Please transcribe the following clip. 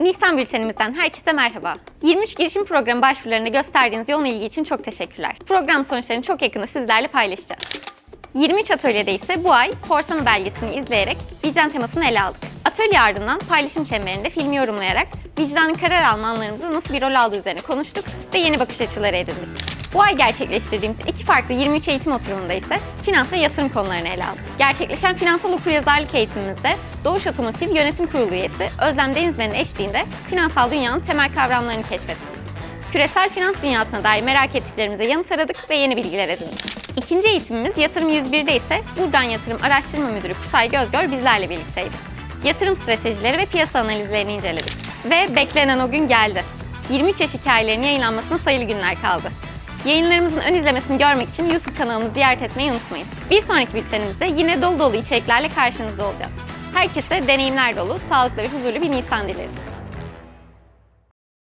Nisan bültenimizden herkese merhaba. 23 girişim programı başvurularına gösterdiğiniz yoğun ilgi için çok teşekkürler. Program sonuçlarını çok yakında sizlerle paylaşacağız. 23 atölyede ise bu ay Forsana belgesini izleyerek vicdan temasını ele aldık. Atölye ardından paylaşım çemberinde filmi yorumlayarak vicdanın karar alma anlarımızı nasıl bir rol aldığı üzerine konuştuk ve yeni bakış açıları edindik. Bu ay gerçekleştirdiğimiz iki farklı 23 eğitim oturumunda ise finans ve yatırım konularını ele aldık. Gerçekleşen finansal okuryazarlık eğitimimizde Doğuş Otomotiv Yönetim Kurulu üyesi Özlem Denizmen'in eşliğinde finansal dünyanın temel kavramlarını keşfettik. Küresel finans dünyasına dair merak ettiklerimize yanıt aradık ve yeni bilgiler edindik. İkinci eğitimimiz Yatırım 101'de ise Buradan Yatırım Araştırma Müdürü Kusay Gözgör bizlerle birlikteydi. Yatırım stratejileri ve piyasa analizlerini inceledik. Ve beklenen o gün geldi. 23 yaş hikayelerinin yayınlanmasına sayılı günler kaldı. Yayınlarımızın ön izlemesini görmek için YouTube kanalımızı ziyaret etmeyi unutmayın. Bir sonraki bültenimizde yine dolu dolu içeriklerle karşınızda olacağız. Herkese deneyimler dolu, sağlıklı ve huzurlu bir Nisan dileriz.